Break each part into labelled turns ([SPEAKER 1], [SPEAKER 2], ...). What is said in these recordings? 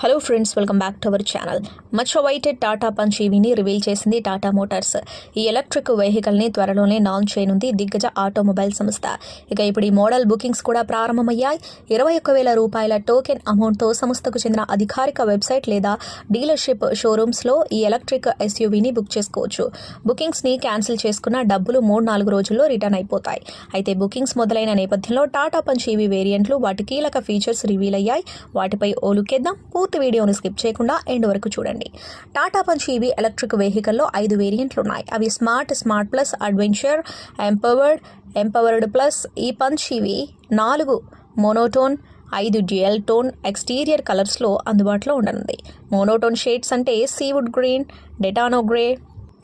[SPEAKER 1] Hello friends welcome back to our channel much awaited Tata Punch ఈవీని reveal చేసింది Tata Motors ఈ electric వెహికల్ని త్వరలోనే launch చేయనుంది దిగ్గజ ఆటోమొబైల్ సంస్థ. ఇక ఇప్పుడు ఈ మోడల్ బుకింగ్స్ కూడా ప్రారంభమయ్యాయి. ఇరవై ఒక్క వేల రూపాయల టోకెన్ అమౌంట్తో సంస్థకు చెందిన అధికారిక వెబ్సైట్ లేదా డీలర్షిప్ షోరూమ్స్లో ఈ ఎలక్ట్రిక్ ఎస్యూవీని బుక్ చేసుకోవచ్చు. బుకింగ్స్ని క్యాన్సిల్ చేసుకున్న డబ్బులు మూడు నాలుగు రోజుల్లో రిటర్న్ అయిపోతాయి. అయితే బుకింగ్స్ మొదలైన నేపథ్యంలో టాటా పంచ్ ఈవీ వేరియంట్లు వాటి కీలక ఫీచర్స్ రివీల్ అయ్యాయి. వాటిపై ఓలుకేద్దాం. పూర్తి వీడియోను స్కిప్ చేయకుండా ఎండ్ వరకు చూడండి. టాటా పంచ్ ఈవీ ఎలక్ట్రిక్ వెహికల్లో ఐదు వేరియంట్లు ఉన్నాయి అవి smart smart plus adventure empowered empowered plus. ఈ పంచ్ ఈవీ నాలుగు మోనోటోన్ ఐదు డ్యూయల్ టోన్ ఎక్స్టీరియర్ కలర్స్లో అందుబాటులో ఉండనుంది. మోనోటోన్ షేడ్స్ అంటే seaweed green Daytona grey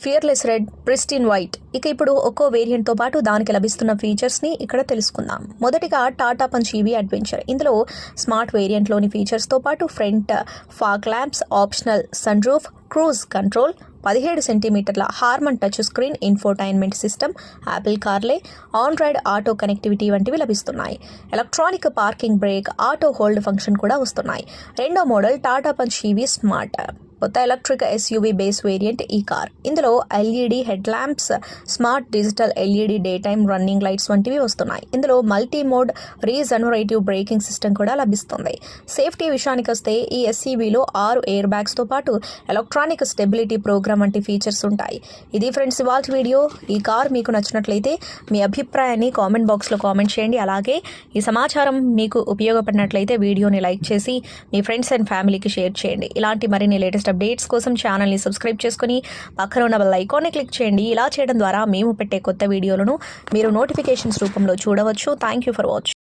[SPEAKER 1] fearless red pristine white ఇక ఇప్పుడు ఒక్కో వేరియంట్తో పాటు దానికి లభిస్తున్న ఫీచర్స్ని ఇక్కడ తెలుసుకుందాం. మొదటిగా టాటా పంచ్ ఈవీ అడ్వెంచర్ ఇందులో స్మార్ట్ వేరియంట్లోని ఫీచర్స్తో పాటు front fog lamps optional sunroof cruise control పదిహేడు సెంటీమీటర్ల Harman touch screen infotainment system Apple CarPlay Android Auto connectivity వంటివి లభిస్తున్నాయి. Electronic parking brake auto hold function కూడా వస్తున్నాయి. రెండో model Tata Punch EV smart కొత్త ఎలక్ట్రిక్ ఎస్యూవీ బేస్ వేరియంట్ ఈ car. ఇందులో LED headlamps smart digital LED daytime running lights వంటివి వస్తున్నాయి. ఇందులో multi mode regenerative braking system కూడా లభిస్తుంది. సేఫ్టీ విషయానికి వస్తే ఈ ఎస్యూవీలో ఆరు ఎయిర్ బ్యాగ్స్తో పాటు ఎలక్ట్రానిక్ స్టెబిలిటీ ప్రోగ్రామ్ వంటి ఫీచర్స్ ఉంటాయి. ఇది ఫ్రెండ్స్ ఇవాళ వీడియో ఈ కార్ మీకు నచ్చినట్లయితే మీ అభిప్రాయాన్ని కామెంట్ బాక్స్లో కామెంట్ చేయండి. అలాగే ఈ సమాచారం మీకు ఉపయోగపడినట్లయితే వీడియోని లైక్ చేసి మీ ఫ్రెండ్స్ అండ్ ఫ్యామిలీకి షేర్ చేయండి. ఇలాంటి మరిన్ని లేటెస్ట్ అప్డేట్స్ కోసం ఛానల్ని సబ్స్క్రైబ్ చేసుకుని పక్కన ఉన్న బెల్ ఐకాన్ని క్లిక్ చేయండి. ఇలా చేయడం ద్వారా మేము పెట్టే కొత్త వీడియోలను మీరు నోటిఫికేషన్స్ రూపంలో చూడవచ్చు. Thank you for watch